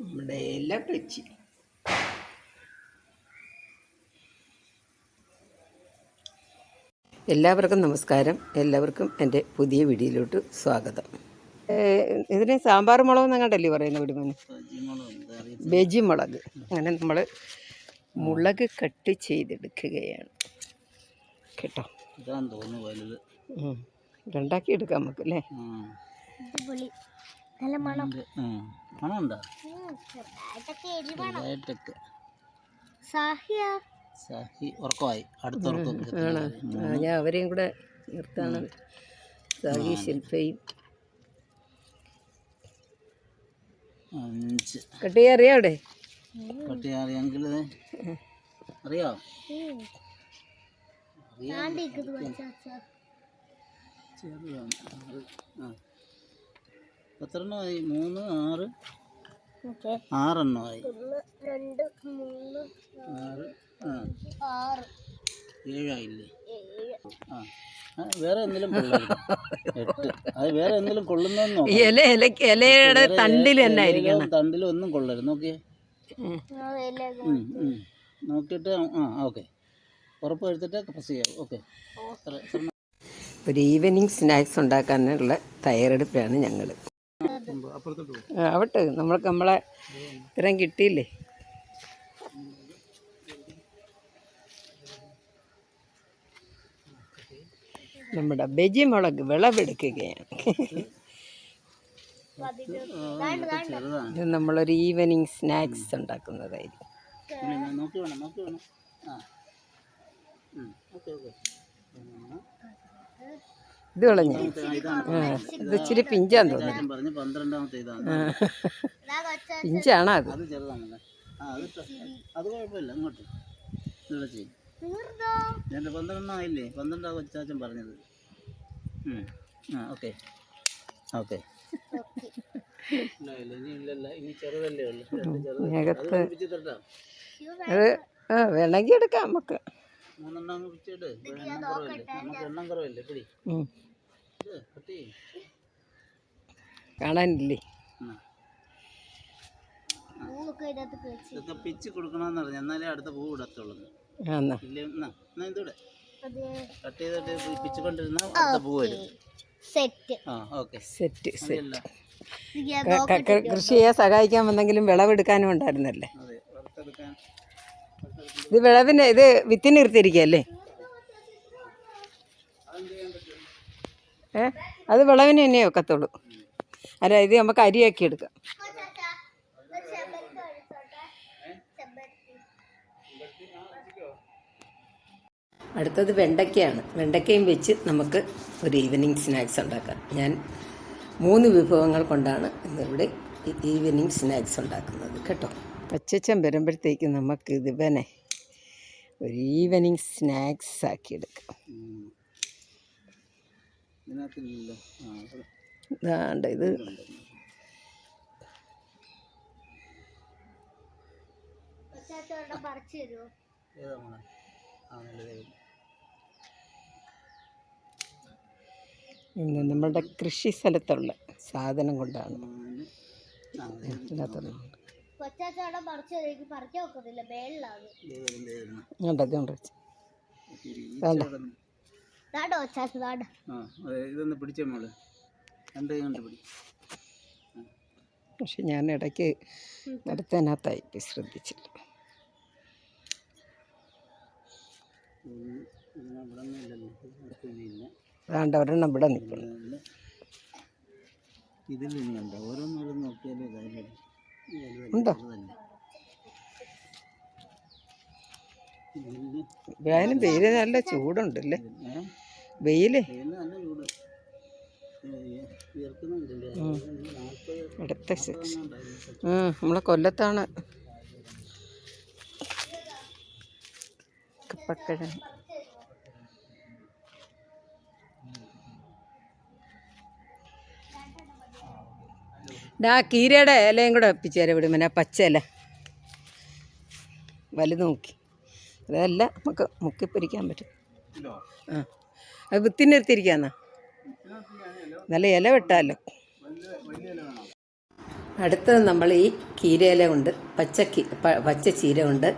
നമ്മുടെ എല്ലാം വെച്ച്. എല്ലാവർക്കും നമസ്കാരം. എല്ലാവർക്കും എന്റെ പുതിയ വീഡിയോയിലോട്ട് സ്വാഗതം. ഇതിന് സാമ്പാർ മുളക് എന്നങ്ങാണ്ടല്ലേ പറയുന്നത് വിടുമോന് ബെജി മുളക്. അങ്ങനെ നമ്മൾ മുളക് കട്ട് ചെയ്തെടുക്കുകയാണ്. കേട്ടോ? രണ്ടാക്കി എടുക്കാം നമുക്ക് അല്ലേ? നല്ല മണം. മണമുണ്ടോ? സഹി ഉറക്കമായി. അടുത്ത ഉറക്കം ഞാൻ അവരെയും കൂടെ നിർത്താണ് സാഹി ശില്പയും. അഞ്ച്. കട്ട് ചെയ്യാൻ അറിയാം അവിടെ? പട്ടി അറിയാമെങ്കിൽ അറിയോ? ആറ് ആ എത്ര എണ്ണമായി മൂന്ന് ആറ്? ആറെണ്ണമായി ആറ് ആ. ഏഴായില്ലേ? ഏഴ്. ആ. ആ, വേറെ എന്തെങ്കിലും എട്ട്. അത് വേറെ എന്തെങ്കിലും കൊള്ളുന്നോ ഇല ഇല ഇലയുടെ തണ്ടിൽ തന്നെ ആയിരിക്കണം തണ്ടിലും ഒന്നും കൊള്ളരുത്. നോക്കിയേ. നോക്കിയിട്ട് ആ ഓക്കെ. ഉറപ്പ് വരുത്തിട്ട് പ്രസ് ചെയ്യാം. ഓക്കെ. ഒരു ഈവനിങ് സ്നാക്സ് ഉണ്ടാക്കാനുള്ള തയ്യാറെടുപ്പിലാണ് ഞങ്ങൾ ആവട്ടെ. നമ്മൾക്ക് നമ്മളെ ഇത്രയും കിട്ടിയില്ലേ? നമ്മുടെ ബജി മുളക് വിളവെടുക്കുകയാണ്. ഇത് നമ്മളൊരു ഈവനിങ് സ്നാക്സ് ഉണ്ടാക്കുന്നതായിരിക്കും. ഓക്കെ. ഇത് കളഞ്ഞു. ഇത് ഇച്ചിരി പിഞ്ചാന്ന് തോന്നുന്നു. പിഞ്ചാണോ അത്? അത് കുഴപ്പമില്ല അങ്ങോട്ട്. എന്റെ പന്ത്രണ്ടാ കൊച്ചാച്ചൻ പറഞ്ഞത്. ആ ഓക്കെ. ഓക്കെ. അത് ആ വേണമെങ്കിൽ എടുക്കാം നമുക്ക്. മൂന്നെണ്ണം നമുക്ക് എണ്ണം കുറവല്ലേ? പിടി ഉം. ഇത് കട്ട് ചെയ്യ്. കാണാനില്ലേ? ഇതൊക്കെ പിച്ച് കൊടുക്കണമെന്ന് പറഞ്ഞു. എന്നാലേ അടുത്ത പൂ ഇടത്തുള്ളൂ. ഇല്ലേ? എന്നാ എന്നാ ഇതൂടെ. അത്. കട്ട് ചെയ്തിട്ട് പിച്ച് കൊണ്ടിരുന്ന അടുത്ത പൂ വരും. സെറ്റ്. ആ ഓക്കെ. Set set. അല്ല? ക- ക- ക- കൃഷി ചെയ്യാൻ സഹായിക്കാൻ വന്നെങ്കിലും വിളവെടുക്കാനും ഉണ്ടായിരുന്നല്ലേ? ഇത് വിളവിന് ഇത് വിത്തിന് ഏ? അത് വിളവിന് തന്നെ ഒക്കത്തുള്ളൂ അല്ല ഇത് നമുക്ക് അരിയാക്കി എടുക്കാം. അടുത്തത് വെണ്ടയ്ക്കയാണ്. വെണ്ടയ്ക്കയും വെച്ച് നമുക്ക് ഒരു ഈവനിങ് സ്നാക്സ് ഉണ്ടാക്കാം. ഞാൻ മൂന്ന് വിഭവങ്ങൾ കൊണ്ടാണ് ഇന്നിവിടെ ഈവനിങ് സ്നാക്സ് ഉണ്ടാക്കുന്നത് കേട്ടോ. പച്ചച്ചൻ വരുമ്പോഴത്തേക്ക് നമുക്ക് ഇത് ഇവനെ ഒരു ഈവനിങ് സ്നാക്സ് ആക്കി എടുക്കാം. ഇതിനകത്തില്ലല്ലോ. ഇതാണ്ട് ഇത്? ഇന്ന് നമ്മുടെ കൃഷി സ്ഥലത്തുള്ള സാധനം കൊണ്ടാണ്. വേണ്ട വേണ്ട ഇതൊന്ന് പിടിച്ചേ മോൾ. രണ്ട് കൈ കൊണ്ട് പിടി. പക്ഷെ ഞാൻ ഇടയ്ക്ക് നടത്താനകത്തായി ശ്രദ്ധിച്ചില്ല. വേണ്ട ഒരെണ്ണം ഇവിടെ നിൽക്കണം. ഇതിൽ ഇനിയുണ്ട് ഓരോന്നോരോന്ന് നോക്കിയാലേ കാര്യം ഉണ്ടോ? വേനും പേര് നല്ല ചൂടുണ്ടല്ലേ? വെയിൽ. അടുത്ത സെക്ഷൻ നമ്മളെ കൊല്ലത്താണ്. കപ്പക്കിഴങ്ങ് ഡാ കീരയുടെ ഇലയും കൂടെ ഒപ്പിച്ചേരെ വിടും പിന്നെ പച്ച ഇല. വലുത് നോക്കി അതല്ല നമുക്ക് മുക്കിപ്പൊരിക്കാൻ പറ്റും. ആ. അത് വിത്തിനെടുത്തിരിക്കാന്നാ നല്ല ഇല വെട്ടാലോ. അടുത്തത് നമ്മൾ ഈ കീരയില കൊണ്ട് പച്ച പച്ച ചീര കൊണ്ട്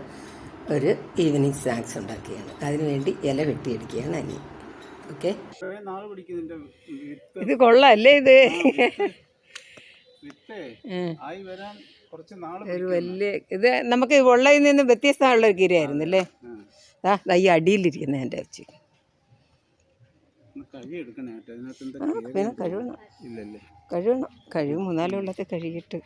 ഒരു ഈവനിങ് സ്നാക്സ് ഉണ്ടാക്കിയാണ്. അതിനുവേണ്ടി ഇല വെട്ടിയെടുക്കുകയാണ് അനി. ഓക്കെ ഇത് കൊള്ളല്ലേ ഇത്? ഒരു വലിയ ഇത് നമുക്ക് വെള്ളയിൽ നിന്ന് വ്യത്യസ്തമുള്ള ഒരു കീരയായിരുന്നു അല്ലേ? ആ ഈ അടിയിലിരിക്കുന്ന എന്റെ അച്ഛൻ കഴുകി എടുക്കണേ കേട്ടോ ഇതിനകത്ത് എന്താ ആ, പിന്നെ കഴുകണം. കഴുകണം. കഴിവ് മൂന്നാൽ വെള്ളത്തെ കഴുകിയിട്ട്.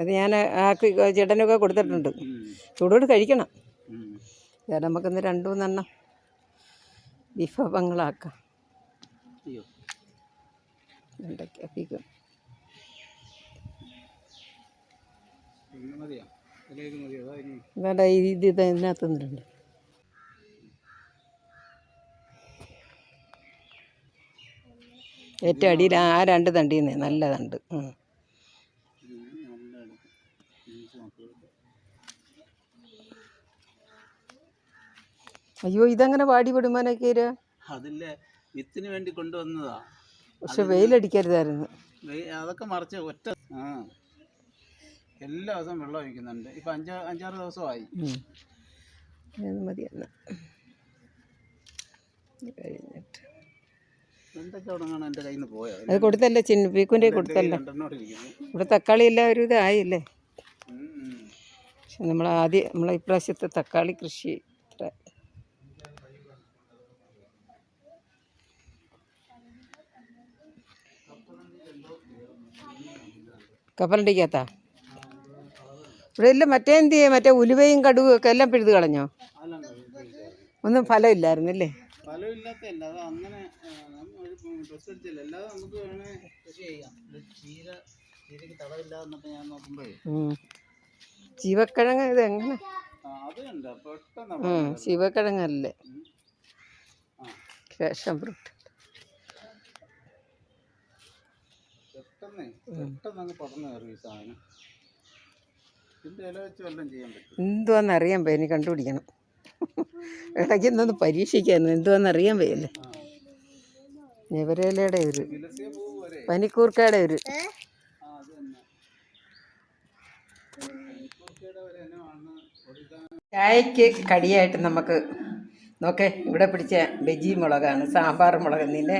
അത് ഞാൻ ആക്കി ചേട്ടനൊക്കെ കൊടുത്തിട്ടുണ്ട്. ചൂടോട് കഴിക്കണം. ചേട്ടൻ നമുക്ക് നമുക്കിന്ന് രണ്ടു മൂന്നെണ്ണം വിഭവങ്ങളാക്കാം. അയ്യോ. ഉണ്ടാക്കിയാക്കിക്കും ഇന്ന് മതിയോ ഇതിലേക്ക് മതിയോ അതാ ഇനി വേണ്ട ഇത് ഇത് ഇതിനകത്ത് നിന്നിട്ടുണ്ട്. ഏറ്റവും അടിയിൽ ആ രണ്ട് തണ്ടിന്ന് നല്ല തണ്ട്. അയ്യോ ഇതങ്ങനെ വാടി വിടുമാനൊക്കെ അതില്ലേ വിത്തിന് വേണ്ടി കൊണ്ടുവന്നതാ. പക്ഷെ വെയിലടിക്കരുതായിരുന്നു. അതൊക്കെ മറിച്ച് ഒറ്റ ആ. എല്ലാ ദിവസവും വെള്ളം ഒഴിക്കുന്നുണ്ട്. ഇപ്പൊ അഞ്ചാ അഞ്ചാറ് ദിവസമായി. മതി അത് മതിയെന്ന് കഴിഞ്ഞിട്ട്. അത് കൊടുത്തല്ലേ ചിന്ന പീക്കുന്റെ കൊടുത്തല്ലേ. ഇവിടെ തക്കാളി എല്ലാം ഒരു ഇതായില്ലേ. പക്ഷെ നമ്മൾ ആദ്യം നമ്മൾ ഇപ്രാവശ്യത്തെ തക്കാളി കൃഷി ഇത്ര. കപ്പലണ്ടിക്കകത്താ? ഇവിടെ എല്ലാം മറ്റേ എന്ത് ചെയ്യും മറ്റേ ഉലുവയും കടുവും ഒക്കെ എല്ലാം പിഴുത് കളഞ്ഞോ. ഒന്നും ഫലമില്ലായിരുന്നല്ലേ. ചീവക്കിഴങ്ങ് ഇത് എങ്ങനെ? ശിവക്കിഴങ്ങല്ലേ ചീവക്കിഴങ്ങല്ലേ? ഫാഷൻ ഫ്രൂട്ട് പെട്ടെന്ന് പെട്ടെന്ന് അങ്ങ് പടർന്നു കയറി സാധനം. ഇതിന്റെ പേ ഇനി കണ്ടുപിടിക്കണം. ഇടയ്ക്ക് എന്തൊന്ന് പരീക്ഷിക്കായിരുന്നു എന്തുവാന്നറിയാൻ പേയല്ലേ ഞവരയിലയുടെ ഒരു പനിക്കൂർക്കയുടെ ഒരു ചായക്ക് കടിയായിട്ട് നമുക്ക് നോക്കേ ഇവിടെ പിടിച്ച ബജി മുളകാണ് സാമ്പാർ മുളക് നിന്നെ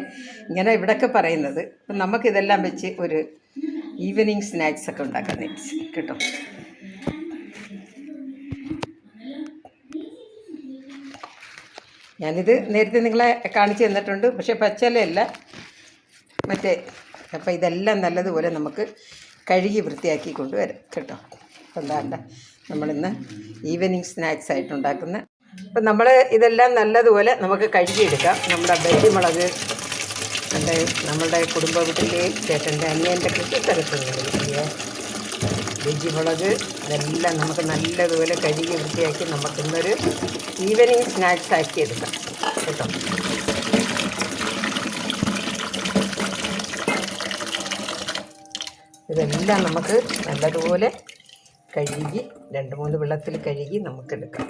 ഇങ്ങനെ ഇവിടൊക്കെ പറയുന്നത്. അപ്പം നമുക്കിതെല്ലാം വെച്ച് ഒരു ഈവനിങ് സ്നാക്സ് ഒക്കെ ഉണ്ടാക്കാൻ കേട്ടോ. ഞാനിത് നേരത്തെ നിങ്ങളെ കാണിച്ചു തന്നിട്ടുണ്ട്. പക്ഷേ പച്ചലയല്ല. മറ്റേ അപ്പോൾ ഇതെല്ലാം നല്ലതുപോലെ നമുക്ക് കഴുകി വൃത്തിയാക്കി കൊണ്ടുവരാം കേട്ടോ. അപ്പം എന്താണ്ട നമ്മളിന്ന് ഈവനിങ് സ്നാക്സ് ആയിട്ട് ഉണ്ടാക്കുന്ന അപ്പം നമ്മൾ ഇതെല്ലാം നല്ലതുപോലെ നമുക്ക് കഴുകിയെടുക്കാം. നമ്മുടെ വെള്ളിമുളക് നമ്മുടെ നമ്മളുടെ കുടുംബ വീട്ടിലെ ചേട്ടന്റെ അനിയന്റെ കൃഷി സ്ഥലത്ത് ബജിമുളക് ഇതെല്ലാം നമുക്ക് നല്ലതുപോലെ കഴുകി വൃത്തിയാക്കി നമുക്കിന്നൊരു ഈവനിങ് സ്നാക്സ് ആക്കി എടുക്കാം. കേട്ടോ? ഇതെല്ലാം നമുക്ക് നല്ലതുപോലെ കഴുകി രണ്ട് മൂന്ന് വെള്ളത്തിൽ കഴുകി നമുക്കെടുക്കാം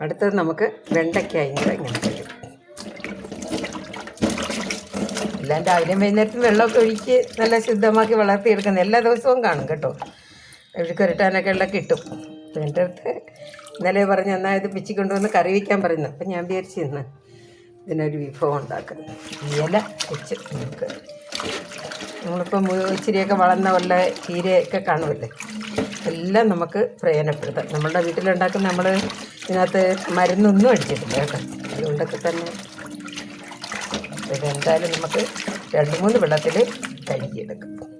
അടുത്തത് നമുക്ക് വെണ്ടയ്ക്കായി ഇങ്ങനെ കഴുകും എല്ലാം രാവിലെയും വൈകുന്നേരത്തും വെള്ളമൊക്കെ ഒഴിച്ച് നല്ല ശുദ്ധമാക്കി വളർത്തിയെടുക്കുന്നത് എല്ലാ ദിവസവും കാണും കേട്ടോ. എഴുക്കൊരട്ടാനൊക്കെ ഉള്ള കിട്ടും. എന്റെ അടുത്ത് ഇന്നലെ പറഞ്ഞു എന്നാൽ ഇത് പിച്ചി കൊണ്ടുവന്ന് കറി വയ്ക്കാൻ പറയുന്നു. അപ്പം ഞാൻ വിചാരിച്ചു ഇന്ന് ഇതിനൊരു വിഭവം ഉണ്ടാക്കാം. ഇല വെച്ച് നമുക്ക്. നമ്മളിപ്പം ഇച്ചിരിയൊക്കെ വളർന്ന വല്ല ചീരയൊക്കെ കാണുമല്ലേ? എല്ലാം നമുക്ക് പ്രയോജനപ്പെടുത്താം. നമ്മളുടെ വീട്ടിലുണ്ടാക്കുന്ന നമ്മൾ ഇതിനകത്ത് മരുന്നൊന്നും അടിച്ചിട്ടില്ല കേട്ടോ. അതുകൊണ്ടൊക്കെ തന്നെ ഇതെന്തായാലും നമുക്ക് രണ്ട് മൂന്ന് വെള്ളത്തിൽ കഴുകിയെടുക്കാം.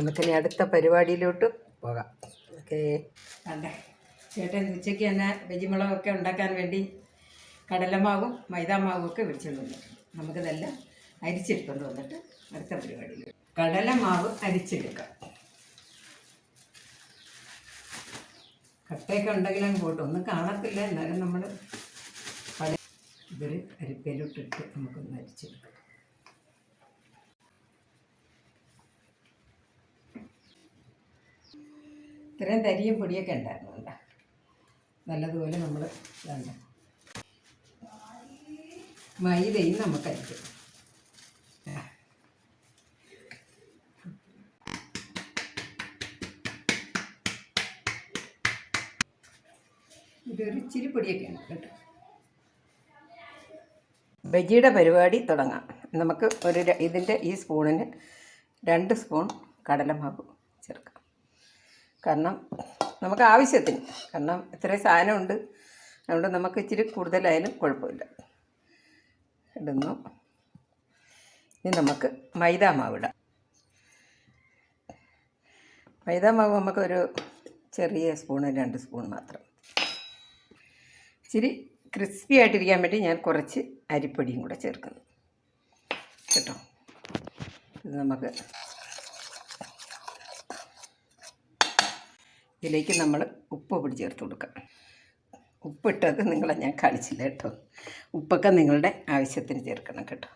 നമുക്കിനി അടുത്ത പരിപാടിയിലോട്ട് പോകാം. ഓക്കേ. കണ്ടേ ചേട്ടൻ ഉച്ചയ്ക്ക് തന്നെ വെജിമുളകൊക്കെ ഉണ്ടാക്കാൻ വേണ്ടി കടലമാവും മൈദാമാവും ഒക്കെ വിളിച്ചുകൊണ്ട് വന്നിട്ടുണ്ട് നമുക്കിതെല്ലാം അരിച്ചെടുക്കൊണ്ട് വന്നിട്ട് അടുത്ത പരിപാടിയിൽ കടലമാവ് അരിച്ചെടുക്കാം. കട്ടയൊക്കെ ഉണ്ടെങ്കിലും പോട്ടെ. ഒന്നും കാണത്തില്ല. എന്നാലും നമ്മൾ പല ഇതൊരു അരിപ്പയിലോട്ടിട്ട് നമുക്കൊന്ന് അരിച്ചെടുക്കാം. ഇത്രയും തരിയും പൊടിയൊക്കെ ഉണ്ടായിരുന്നു കേട്ടോ നല്ലതുപോലെ നമ്മൾ വേണ്ട മൈദയും നമുക്ക് ആ. ഇതൊരു ഇച്ചിരി പൊടിയൊക്കെയാണ് കേട്ടോ. ബജിയുടെ പരിപാടി തുടങ്ങാം. നമുക്ക് ഒരു ഇതിന്റെ ഈ സ്പൂണിന് രണ്ട് സ്പൂൺ കടലമാവ് ചേർക്കാം കാരണം നമുക്ക് ആവശ്യത്തിന് കാരണം ഇത്രയും സാധനമുണ്ട്. അതുകൊണ്ട് നമുക്ക് ഇച്ചിരി കൂടുതലായാലും കുഴപ്പമില്ല. ഇടുന്നു. ഇനി നമുക്ക് മൈദ മാവ് ഇടാം മൈദ മാവ് നമുക്കൊരു ചെറിയ സ്പൂണ് രണ്ട് സ്പൂൺ മാത്രം. ഇച്ചിരി ക്രിസ്പി ആയിട്ടിരിക്കാൻ വേണ്ടി ഞാൻ കുറച്ച് അരിപ്പൊടിയും കൂടെ ചേർക്കുന്നു. കേട്ടോ? ഇത് നമുക്ക് ഇതിലേക്ക് നമ്മൾ ഉപ്പ് പൊടി ചേർത്ത് കൊടുക്കാം. ഉപ്പിട്ടത് നിങ്ങളെ ഞാൻ കാണിച്ചില്ല കേട്ടോ. ഉപ്പൊക്കെ നിങ്ങളുടെ ആവശ്യത്തിന് ചേർക്കണം കേട്ടോ.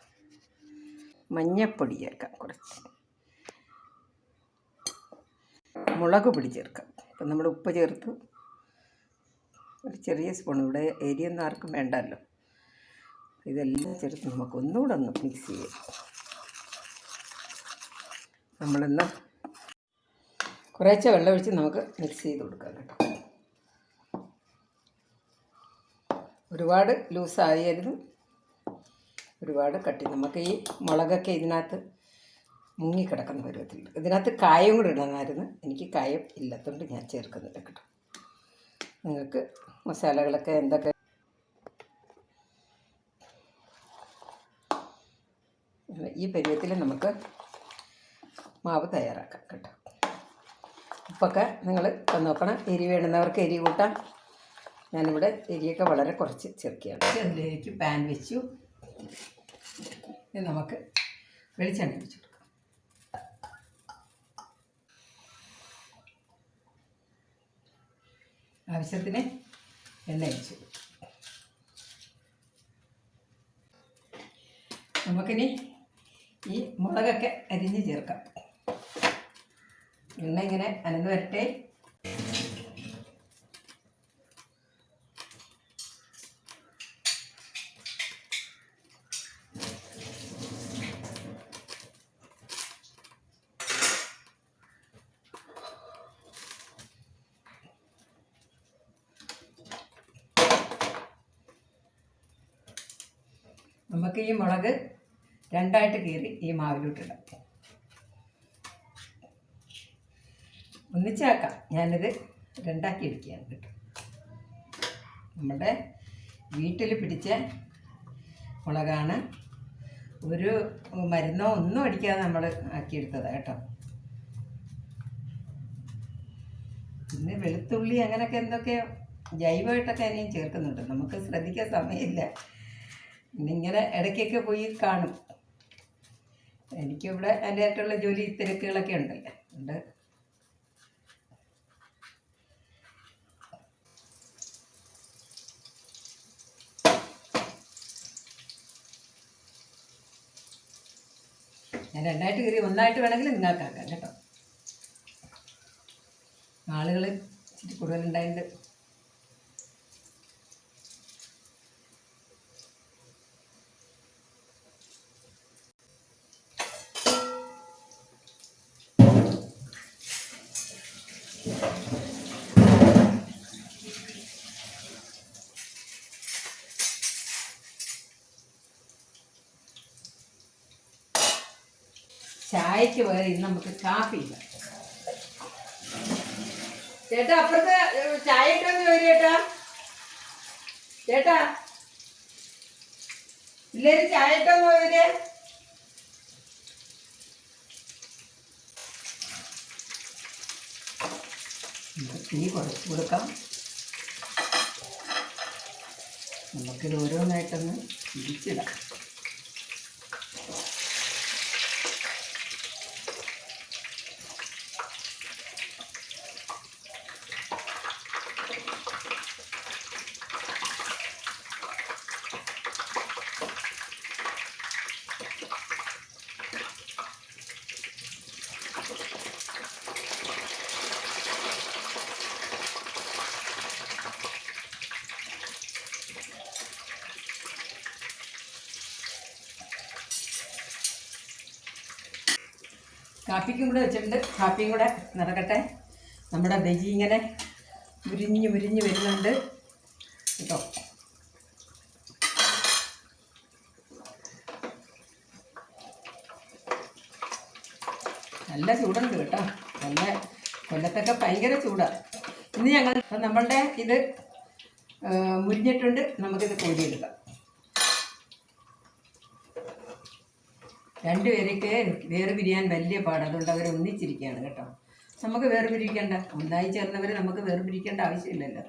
മഞ്ഞപ്പൊടി ചേർക്കാം കുറച്ച്. മുളക് പൊടി ചേർക്കാം. അപ്പം നമ്മൾ ഉപ്പ് ചേർത്ത്. ഒരു ചെറിയ സ്പൂൺ ഇവിടെ എരിയൊന്നും ആർക്കും വേണ്ടല്ലോ. ഇതെല്ലാം ചേർത്ത് നമുക്ക് ഒന്നുകൂടെ ഒന്ന് മിക്സ് ചെയ്യാം. നമ്മളിന്ന് കുറേശ്ശെ വെള്ളമൊഴിച്ച് നമുക്ക് മിക്സ് ചെയ്ത് കൊടുക്കാം കേട്ടോ. ഒരുപാട് ലൂസായിരുന്നു ഒരുപാട് കട്ടി നമുക്ക് ഈ മുളകൊക്കെ ഇതിനകത്ത് മുങ്ങിക്കിടക്കുന്ന പരുവത്തിൽ ഇതിനകത്ത് കായം കൂടി ഇടണമായിരുന്നു. എനിക്ക് കായം ഇല്ലാത്തതുകൊണ്ട് ഞാൻ ചേർക്കുന്നില്ല കേട്ടോ. നിങ്ങൾക്ക് മസാലകളൊക്കെ എന്തൊക്കെ? ഈ പരുവത്തിൽ നമുക്ക് മാവ് തയ്യാറാക്കാം കേട്ടോ. ഉപ്പൊക്കെ നിങ്ങൾ നോക്കണം എരി വേണ്ടുന്നവർക്ക് എരി കൂട്ടാം. ഞാനിവിടെ എരിയൊക്കെ വളരെ കുറച്ച് ചേർക്കുകയാണ്. അതിലേക്ക് പാൻ വെച്ചു. നമുക്ക് വെളിച്ചെണ്ണ വെച്ചു ആവശ്യത്തിന് എണ്ണ വെച്ചു നമുക്കിനി ഈ മുളകൊക്കെ അരിഞ്ഞ് ചേർക്കാം. എണ്ണ ഇങ്ങനെ അനന്ന് വരട്ടെ. നമുക്ക് ഈ മുളക് രണ്ടായിട്ട് കീറി ഈ മാവിലോട്ടിടാം ഒന്നിച്ചാക്കാം. ഞാനിത് രണ്ടാക്കി എടുക്കുകയാണ് കേട്ടോ. നമ്മുടെ വീട്ടിൽ പിടിച്ച മുളകാണ്. ഒരു മരുന്നോ ഒന്നും അടിക്കാതെ നമ്മൾ ആക്കിയെടുത്തതാണ് കേട്ടോ. പിന്നെ വെളുത്തുള്ളി അങ്ങനെയൊക്കെ എന്തൊക്കെയോ ജൈവമായിട്ടൊക്കെ അതിനെയും ചേർക്കുന്നുണ്ട്. നമുക്ക് ശ്രദ്ധിക്കാൻ സമയമില്ല. ഇന്നിങ്ങനെ ഇടയ്ക്കൊക്കെ പോയി കാണും. എനിക്കിവിടെ അതിന്റെതായിട്ടുള്ള ജോലി തിരക്കുകളൊക്കെ ഉണ്ടല്ലോ. ഉണ്ട് ഞാൻ രണ്ടായിട്ട് കയറി ഒന്നായിട്ട് വേണമെങ്കിൽ നിങ്ങൾക്കാക്കാം കേട്ടോ. ആളുകൾ ഇച്ചിരി കൂടുതലുണ്ടായിട്ട് ചായക്ക് പകരം ഇന്ന് നമുക്ക് കാപ്പിയില്ല ചേട്ടാ അപ്പുറത്ത് ചായ ഇട്ടൊന്ന് വരും ചേട്ടാ. ചേട്ടാ പിള്ളേര് ചായ ഇട്ടൊന്ന് വരെ. തീ കുറച്ച് കൊടുക്കാം. നമുക്കിത് ഓരോന്നായിട്ടൊന്ന് തിരിച്ചിടാം കാപ്പിക്കും കൂടെ വെച്ചിട്ടുണ്ട്. കാപ്പിയും കൂടെ നടക്കട്ടെ. നമ്മുടെ ബജി ഇങ്ങനെ ഉരിഞ്ഞ് ഉരിഞ്ഞ് വരുന്നുണ്ട്. കേട്ടോ. നല്ല ചൂടുണ്ട് കേട്ടോ. നല്ല കൊല്ലത്തൊക്കെ ഭയങ്കര ചൂടാണ് ഇന്ന് ഞങ്ങൾ നമ്മളുടെ ഇത് മുരിഞ്ഞിട്ടുണ്ട്. നമുക്കിത് കോരിയെടുക്കാം രണ്ടുപേരൊക്കെ വേറെ പിരിയാൻ വലിയ പാട്. അതുകൊണ്ട് അവർ ഒന്നിച്ചിരിക്കുകയാണ് കേട്ടോ. നമുക്ക് വേറെ പിരിക്കേണ്ട. ഒന്നായി ചേർന്നവർ നമുക്ക് വേറെ പിരിക്കേണ്ട ആവശ്യമില്ലല്ലോ.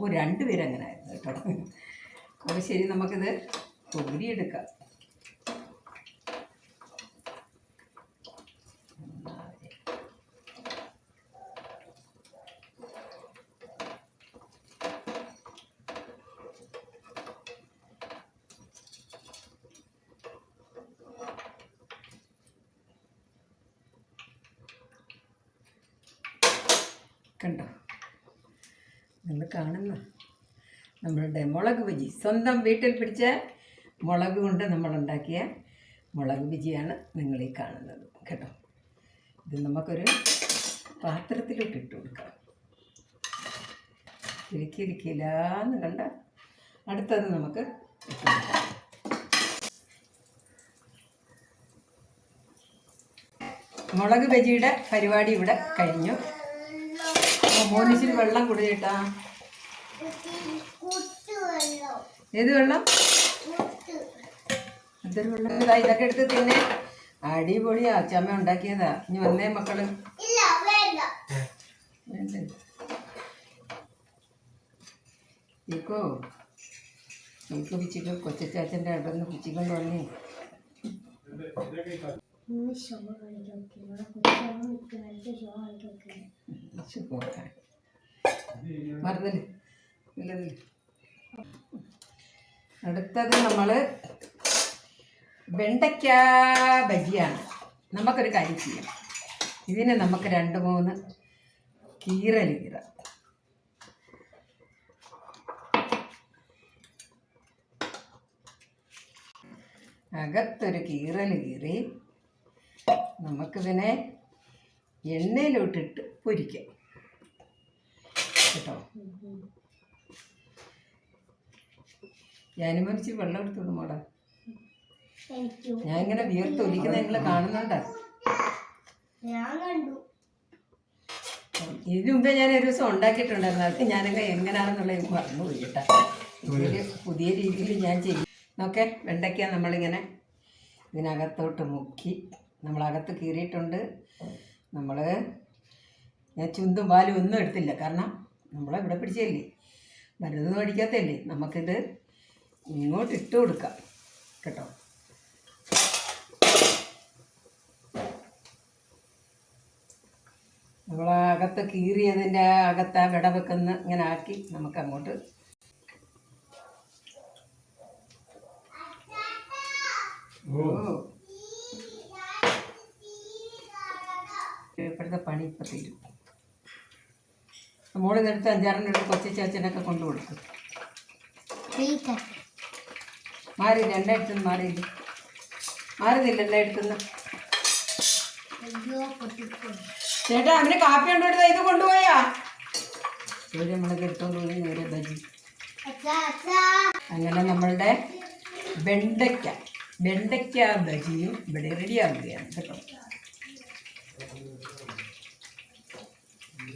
ഓ രണ്ടുപേരങ്ങനെ ആയിരുന്നു കേട്ടോ. അപ്പോൾ ശരി നമുക്കിത് കോരിയെടുക്കാം കണ്ടോ നിങ്ങൾ കാണുന്ന നമ്മളുടെ മുളക് ബജി സ്വന്തം വീട്ടിൽ പിടിച്ച മുളക് കൊണ്ട് നമ്മളുണ്ടാക്കിയ മുളക് ബജിയാണ് നിങ്ങൾ ഈ കാണുന്നത്. കേട്ടോ? ഇത് നമുക്കൊരു പാത്രത്തിലോട്ട് ഇട്ട് കൊടുക്കാം. ഇരിക്കിരിക്കില്ലാന്ന് കണ്ട അടുത്തത് നമുക്ക് മുളക് ബജിയുടെ പരിപാടി ഇവിടെ കഴിഞ്ഞു. മോനിച്ചിരി വെള്ളം കുടിച്ചിട്ടാ? ഏത് വെള്ളം? അതൊരു വെള്ളം? ഇതാ ഇതൊക്കെ എടുത്ത് തിന്നെ. അടിപൊളിയാ. അച്ചമ്മ ഉണ്ടാക്കിയതാ. ഇനി വന്നേ മക്കൾ. ഇല്ല എനിക്ക് പിച്ചിക്ക് അവിടെ നിന്ന് പിച്ചിക്കൊണ്ട് വന്നേ ഷോ കളിക്കാൻ മറന്നില്ല. അടുത്തത് നമ്മൾ വെണ്ടയ്ക്ക ബജിയാണ്. നമുക്കൊരു കാര്യം ചെയ്യാം. ഇതിന് നമുക്ക് രണ്ട് മൂന്ന് കീറൽ കീറ. അകത്തൊരു കീറൽ കീറി നമുക്കിതിനെ എണ്ണയിലോട്ടിട്ട് പൊരിക്കാം. കേട്ടോ? ഞാനും മരിച്ച് വെള്ളം എടുത്തോളൂ യു ഞാൻ ഇങ്ങനെ വീർത്ത് ഒലിക്കുന്ന നിങ്ങൾ കാണുന്നുണ്ട്? ഞാൻ കണ്ടു. ഇതിനു മുമ്പേ ഞാൻ ഒരു ദിവസം ഉണ്ടാക്കിയിട്ടുണ്ടായിരുന്നു. അത് ഞാനൊക്കെ എങ്ങനെയാണെന്നുള്ള എനിക്ക് പറഞ്ഞു കേട്ടോ. ഇതിൽ പുതിയ രീതിയിൽ ഞാൻ ചെയ്യും നോക്കെ വെണ്ടയ്ക്ക നമ്മളിങ്ങനെ ഇതിനകത്തോട്ട് മുക്കി. നമ്മളകത്ത് കീറിയിട്ടുണ്ട്. നമ്മൾ ഞാൻ ചുന്തും പാലും ഒന്നും എടുത്തില്ല. കാരണം നമ്മളിവിടെ പിടിച്ചല്ലേ മരുന്ന് മേടിക്കാത്തല്ലേ നമുക്കിത് ഇങ്ങോട്ട് ഇട്ട് കൊടുക്കാം. കേട്ടോ? നമ്മൾ അകത്ത് കീറിയതിന്റെ അകത്ത് ആ വിട വെക്കുന്ന ഇങ്ങനെ ആക്കി നമുക്ക് അങ്ങോട്ട് ഓ. ഇപ്പോഴത്തെ പണി ഇപ്പം തീരും. മോളിൽ നിന്നെടുത്ത് അഞ്ചാറിന്റെ അടുത്ത് കൊച്ചു ചേച്ചനൊക്കെ കൊണ്ടു കൊടുക്കും മാറി എണ്ണ എടുത്തുനിന്ന് മാറിയില്ല. മാറുന്നില്ല അയ്യോ പൊട്ടിപ്പോയി. ചേട്ടാ അവന് കാപ്പി കൊണ്ടുപോയിട്ട് ഇത് കൊണ്ടുപോയാ? സൂര്യ മുളക് എടുത്തോണ്ട് പോയി നേരെ ബജി. അങ്ങനെ നമ്മളുടെ വെണ്ടയ്ക്ക. വെണ്ടയ്ക്ക ബജിയും ഇവിടെ റെഡിയാവുകയാണ് കേട്ടോ.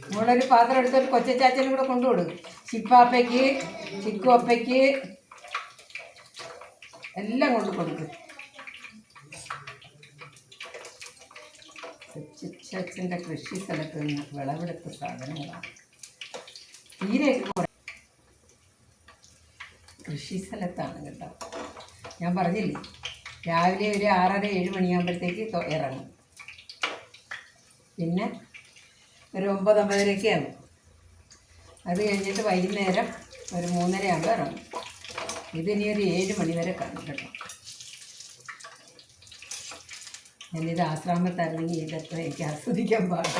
നമ്മളൊരു പാത്രം എടുത്തൊരു കൊച്ചാച്ചനും കൂടെ കൊണ്ടുകൊടുക്കും ചിപ്പാപ്പയ്ക്ക് ചിക്കു അപ്പയ്ക്ക് എല്ലാം കൊണ്ട് കൊടുക്കും. കൊച്ചച്ഛന്റെ കൃഷി സ്ഥലത്ത് നിന്ന് വിളവെടുത്ത സാധനങ്ങളാണ്. തീരെ കൃഷി സ്ഥലത്താണ് കേട്ടോ. ഞാൻ പറഞ്ഞില്ലേ രാവിലെ ഒരു ആറര ഏഴ് മണിയാകുമ്പോഴത്തേക്ക് ഇറങ്ങും. പിന്നെ ഒരു ഒമ്പത് ഒമ്പതരയ്ക്കാണ് അത് കഴിഞ്ഞിട്ട് വൈകുന്നേരം ഒരു മൂന്നര ആകുമ്പോൾ ഇറങ്ങും. ഇതിനി ഒരു ഏഴ് മണിവരെ കാണും കേട്ടോ. ഞാനിത് ആശ്രാമത്തായിരുന്നെങ്കിൽ ഇതത്ര എനിക്ക് ആസ്വദിക്കാൻ പാടില്ല.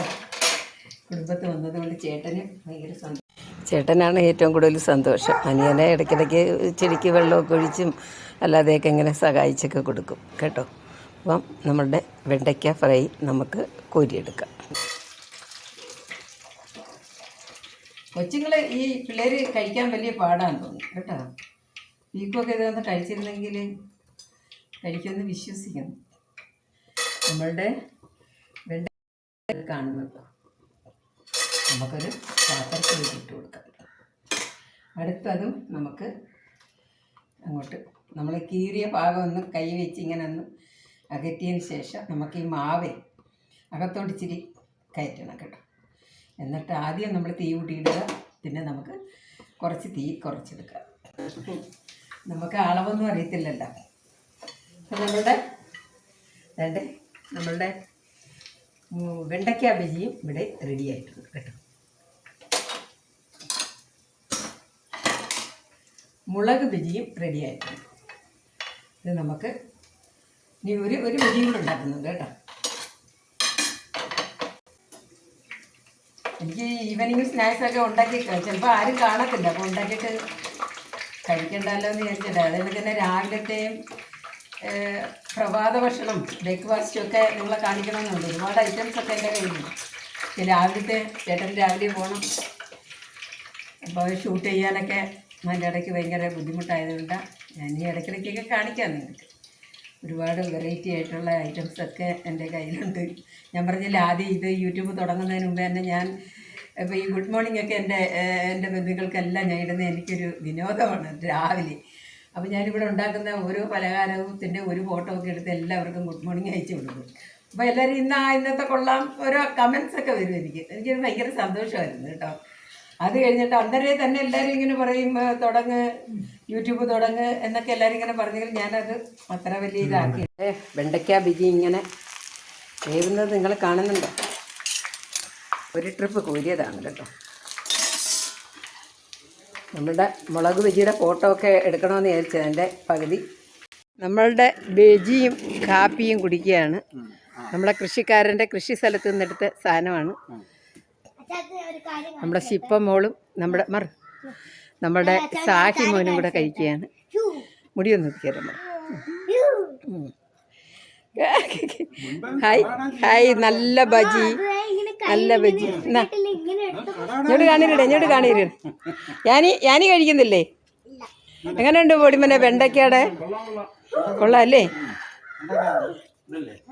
കുടുംബത്ത് വന്നതുകൊണ്ട് ചേട്ടന് ഭയങ്കര സന്തോഷം. ചേട്ടനാണ് ഏറ്റവും കൂടുതൽ സന്തോഷം. അനിയനെ ഇടയ്ക്കിടയ്ക്ക് ചെടിക്ക് വെള്ളമൊക്കെ ഒഴിച്ചും അല്ലാതെയൊക്കെ ഇങ്ങനെ സഹായിച്ചൊക്കെ കൊടുക്കും. കേട്ടോ? അപ്പം നമ്മളുടെ വെണ്ടയ്ക്ക ഫ്രൈ നമുക്ക് കോരിയെടുക്കാം. കൊച്ചുങ്ങൾ ഈ പിള്ളേർ കഴിക്കാൻ വലിയ പാടാന്ന് തോന്നുന്നു. കേട്ടോ? വീക്കൊക്കെ ഇതൊന്ന് കഴിച്ചിരുന്നെങ്കിൽ കഴിക്കുമെന്ന് വിശ്വസിക്കുന്നു. നമ്മളുടെ വെണ്ട കാണുന്നത് നമുക്കൊരു പാത്രത്തിൽ ഇട്ട് കൊടുക്കാം. അടുത്തതും നമുക്ക് അങ്ങോട്ട് നമ്മൾ കീറിയ ഭാഗം ഒന്ന് കൈ വെച്ച് ഇങ്ങനെ ഒന്ന് അകറ്റിയതിന് ശേഷം നമുക്ക് ഈ മാവേ അകത്തോട്ട് ഇച്ചിരി കയറ്റണം കേട്ടോ. എന്നിട്ട് ആദ്യം നമ്മൾ തീ കൂട്ടിയിടുക. പിന്നെ നമുക്ക് കുറച്ച് തീ കുറച്ചെടുക്കുക നമുക്ക് അളവൊന്നും അറിയത്തില്ലല്ലോ. അപ്പം നമ്മളുടെ രണ്ട് നമ്മളുടെ വെണ്ടയ്ക്ക ബജിയും ഇവിടെ റെഡി ആയിട്ടുണ്ട് കേട്ടോ. മുളക് ബജിയും റെഡി ആയിട്ടുണ്ട്. ഇത് നമുക്ക് ഇനി ഒരു ഒരു ബജിയും കൂടെ ഉണ്ടാക്കുന്നുണ്ട് കേട്ടോ. എനിക്ക് ഈവനിങ് സ്നാക്സ് ഒക്കെ ഉണ്ടാക്കി ചിലപ്പോൾ ആരും കാണത്തില്ല. അപ്പോൾ ഉണ്ടാക്കിയിട്ട് കഴിക്കണ്ടല്ലോ എന്ന് വിചാരിച്ചിട്ട് അതേപോലെ തന്നെ രാവിലത്തെയും പ്രഭാത ഭക്ഷണം ബ്രേക്ക്ഫാസ്റ്റും ഒക്കെ നിങ്ങളെ കാണിക്കണമെന്നുണ്ട്. ഒരുപാട് ഐറ്റംസ് ഒക്കെ എന്റെ കയ്യിലുണ്ട്. രാവിലത്തെ ചേട്ടൻ രാവിലെ പോകണം അപ്പോൾ ഷൂട്ട് ചെയ്യാനൊക്കെ അതിന്റെ ഇടയ്ക്ക് ഭയങ്കര ബുദ്ധിമുട്ടായതുകൊണ്ട് ഞാൻ ഈ ഇടയ്ക്കിടയ്ക്കൊക്കെ കാണിക്കാം നിങ്ങൾക്ക്. ഒരുപാട് വെറൈറ്റി ആയിട്ടുള്ള ഐറ്റംസ് ഒക്കെ എന്റെ കയ്യിലുണ്ട്. ഞാൻ പറഞ്ഞില്ല ആദ്യം ഇത് യൂട്യൂബ് തുടങ്ങുന്നതിന് മുമ്പ് തന്നെ ഞാൻ ഇപ്പോൾ ഈ ഗുഡ് മോർണിംഗ് ഒക്കെ എന്റെ എന്റെ ബന്ധുക്കൾക്കെല്ലാം ഞാൻ ഇടുന്ന എനിക്കൊരു വിനോദമാണ് രാവിലെ. അപ്പോൾ ഞാനിവിടെ ഉണ്ടാക്കുന്ന ഓരോ പലഹാരത്തിന്റെ ഒരു ഫോട്ടോ ഒക്കെ എടുത്ത് എല്ലാവർക്കും ഗുഡ് മോർണിംഗ് അയച്ചു കൊടുക്കും. അപ്പോൾ എല്ലാവരും ഇന്ന് ആ ഇന്നത്തെ കൊള്ളാം. ഓരോ കമൻസ് ഒക്കെ വരും എനിക്ക്. എനിക്ക് ഭയങ്കര സന്തോഷമായിരുന്നു കേട്ടോ. അത് കഴിഞ്ഞിട്ട് അന്നേരെ തന്നെ എല്ലാവരും ഇങ്ങനെ പറയും "ഏ, തുടങ്ങ് യൂട്യൂബ് തുടങ്ങ് എന്നൊക്കെ എല്ലാവരും ഇങ്ങനെ പറഞ്ഞെങ്കിൽ ഞാനത് അത്ര വലിയ ഇതാക്കി വെണ്ടയ്ക്ക ബിജി ഇങ്ങനെ വേവുന്നത് നിങ്ങൾ കാണുന്നുണ്ടോ? ഒരു ട്രിപ്പ് കോരിയതാണ് കേട്ടോ. നമ്മളുടെ മുളക് ബജിയുടെ ഫോട്ടോ ഒക്കെ എടുക്കണമെന്ന് വിചാരിച്ചതിന്റെ പകുതി. നമ്മളുടെ ബജിയും കാപ്പിയും കുടിക്കുകയാണ്. നമ്മളെ കൃഷിക്കാരന്റെ കൃഷി സ്ഥലത്ത് നിന്നെടുത്ത സാധനമാണ്. അച്ഛാ ഒരു കാര്യം നമ്മുടെ ശിപ്പ മോളും നമ്മുടെ മറു നമ്മുടെ സാഹി മോനും കൂടെ കഴിക്കുകയാണ്. മുടിയൊന്നും എത്തിക്കരുത് ഹായ് ഹായ് നല്ല ബജി. നല്ല ബജി. ഇങ്ങോട്ട് കാണിരട്ടെ ഇങ്ങോട്ട് കാണിരേ. ഞാനി ഞാനി കഴിക്കുന്നില്ലേ? എങ്ങനെയുണ്ട് പൊടിമനെ വെണ്ടയ്ക്കയുടെ? കൊള്ളാം അല്ലേ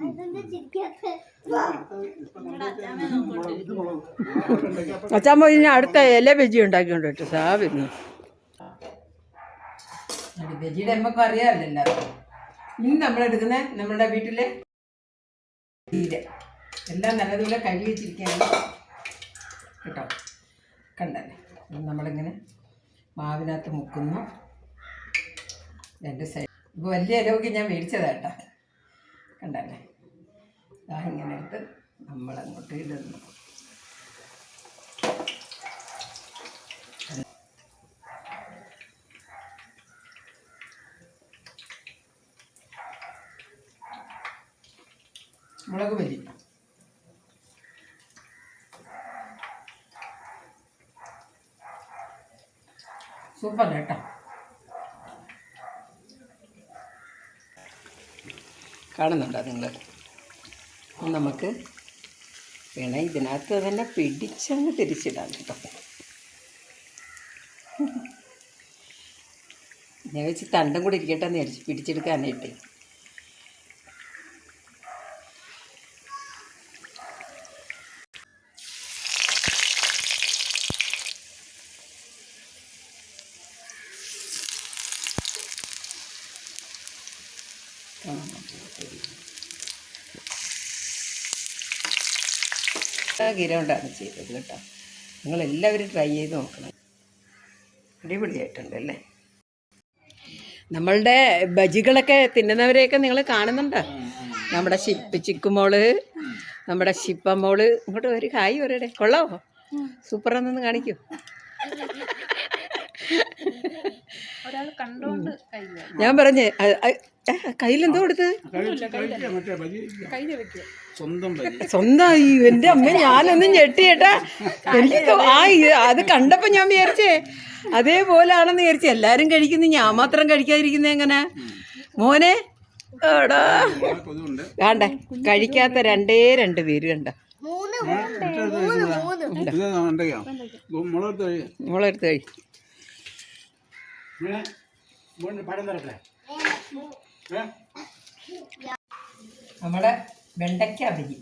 അതെന്താ ചിരിക്കാത്ത അച്ഛാൻ പോയി ഞാൻ അടുത്ത ഇല ബജി ഉണ്ടാക്കിക്കൊണ്ട് കേട്ടോ സാവിന്ന് ബജിയുടെ നമുക്ക് അറിയാമല്ലോ ഇനി നമ്മളെടുക്കുന്ന നമ്മുടെ വീട്ടിലെ ചീര എല്ലാം നല്ലതുപോലെ കഴുകി വെച്ചിരിക്കുകയാണ്. കേട്ടോ? കണ്ടല്ലേ? നമ്മളിങ്ങനെ മാവിനകത്ത് മുക്കുന്നു. രണ്ട് സൈഡ് ഇപ്പോൾ വലിയ ഇലവൊക്കെ ഞാൻ മേടിച്ചതാ കേട്ടോ. കണ്ടല്ലേ? ഇങ്ങനെ എടുത്ത് നമ്മളങ്ങോട്ട് ഇടുന്നു. മുളക് ബജി സൂപ്പർ കേട്ടോ. കാണുന്നുണ്ടോ നിങ്ങൾ? നമുക്ക് വേണം ഇതിനകത്ത് തന്നെ പിടിച്ചങ്ങ് തിരിച്ചിടാം കേട്ടോ. ഞാൻ വെച്ച് തണ്ടും കൂടി ഇരിക്കട്ടെ എന്ന് വിചാരിച്ചു പിടിച്ചെടുക്കാനായിട്ട്. ഗിര കൊണ്ടാണ് ചെയ്തത് കേട്ടോ. നിങ്ങളെല്ലാവരും ട്രൈ ചെയ്ത് നോക്കണം. അടിപൊളിയായിട്ടുണ്ട് അല്ലേ? നമ്മളുടെ ബജികളൊക്കെ തിന്നുന്നവരെയൊക്കെ നിങ്ങൾ കാണുന്നുണ്ടോ? നമ്മുടെ ഷിപ്പ് ചിക്കുമോൾ നമ്മുടെ ഷിപ്പമോൾ ഇങ്ങോട്ട് ഒരു ഹായ് ഒരടെ കൊള്ളാവോ? സൂപ്പറാന്നൊന്ന് കാണിക്കൂ. ഞാൻ പറഞ്ഞേ കയ്യിലെന്തോ കൊടുത്ത് സ്വന്തമായി എന്റെ അമ്മ ഞാനൊന്നും ഞെട്ടിയേട്ടാ. എനിക്ക് ആ അത് കണ്ടപ്പോൾ ഞാൻ വിചാരിച്ചേ അതേപോലാണെന്ന് വിചാരിച്ചു എല്ലാരും കഴിക്കുന്നു ഞാൻ മാത്രം കഴിക്കാതിരിക്കുന്നത് എങ്ങനെ? മോനെ എടാ. വേണ്ട കഴിക്കാത്ത രണ്ടേ രണ്ട് പേര് കണ്ട. മോളെടുത്ത് കഴി പഴം തരട്ടെ? നമ്മുടെ വെണ്ടയ്ക്ക അഭിജി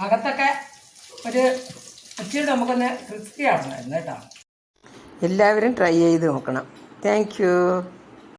അകത്തൊക്കെ ഒരു ഇച്ചിരി നമുക്കൊന്ന് ക്രിസ്പി ആവണമായിരുന്നു കേട്ടോ. എല്ലാവരും ട്രൈ ചെയ്ത് നോക്കണം. താങ്ക്